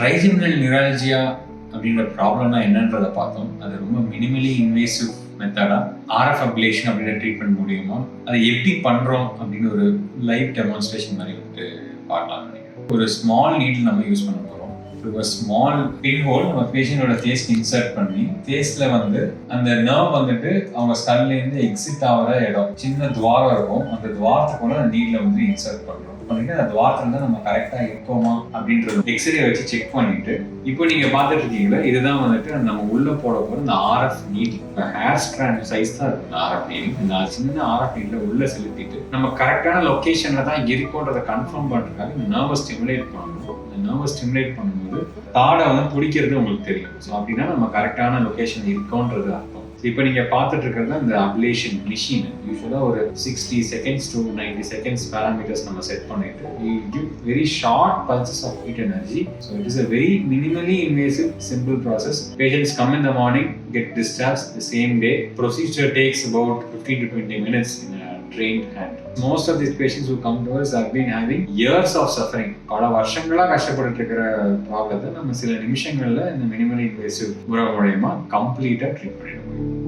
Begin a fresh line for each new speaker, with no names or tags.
ட்ரைஜிமினல் neuralgia அப்படின்ற ப்ராப்ளம்னா என்னன்றதை பார்த்தோம். அது ரொம்ப மினிமலி இன்வேசிவ் மெத்தடா ஆர்எஃப் அப்ளேஷன் அப்படின்ற ட்ரீட்மெண்ட் மூலியமா அதை எப்படி பண்றோம் அப்படின்னு ஒரு லைவ் டெமான்ஸ்ட்ரேஷன் மாதிரி வந்துட்டு பார்க்கலாம் நினைக்கிறேன். ஒரு ஸ்மால் நீடில் நம்ம யூஸ் பண்ண போறோம். ஒரு ஸ்மால் பின் ஹோல் நம்ம பேஷண்டோட ஃபேஸ்க்கு இன்சர்ட் பண்ணி ஃபேஸ்ல வந்து அந்த நர்வ் வந்துட்டு அவங்க ஸ்கல்ல இருந்து எக்ஸிட் ஆகிற இடம். சின்ன துவாரம் இருக்கும். அந்த துவாரத்துக்குள்ள நீட்ல வந்து இன்சர்ட் பண்றோம். பண்ணிட்டு அந்த வாட்டர் தான் நம்ம கரெக்டா இருக்கோமா அப்படின்றது எக்ஸ்ரே வச்சு செக் பண்ணிட்டு இப்போ நீங்க பார்த்துட்டு இருக்கீங்களா இதுதான் வந்துட்டு நம்ம உள்ள போட போற இந்த RF need hair strand size தான் இருக்கு ஆர்எஃப் நீட் இந்த சின்ன ஆர்எஃப் நீட்ல உள்ள செலுத்திட்டு நம்ம கரெக்டான லொகேஷன்ல தான் இருக்கோன்றதை கன்ஃபார்ம் பண்றதுக்காக நர்வஸ் ஸ்டிமுலேட் பண்ணணும் இந்த நர்வஸ் ஸ்டிமுலேட் பண்ணும்போது தாடை வந்து பிடிக்கிறது உங்களுக்கு தெரியும். ஸோ அப்படின்னா நம்ம கரெக்டான லொகேஷன் இருக்கோன்றது அர்த்தம். இப்போ நீங்க பார்த்துட்டு இருக்கிறது இந்த அப்லேஷன் மிஷின் யூஸ்வலாக ஒரு sixty seconds to ninety seconds parameters நம்ம செட் பண்ணிட்டு give very short pulses of heat energy so it is a very minimally invasive simple process patients come in the morning get discharge the same day procedure takes about fifteen to twenty minutes trained hand. Most of these patients who come to us have been having years of suffering. பல வருஷங்களா கஷ்டப்பட்டு இருக்கிற ப்ராப்ளத்தை நம்ம சில நிமிஷங்கள்ல இந்த minimally invasive உறவு மூலயமா கம்ப்ளீட்டா ட்ரீட் பண்ணிட முடியும்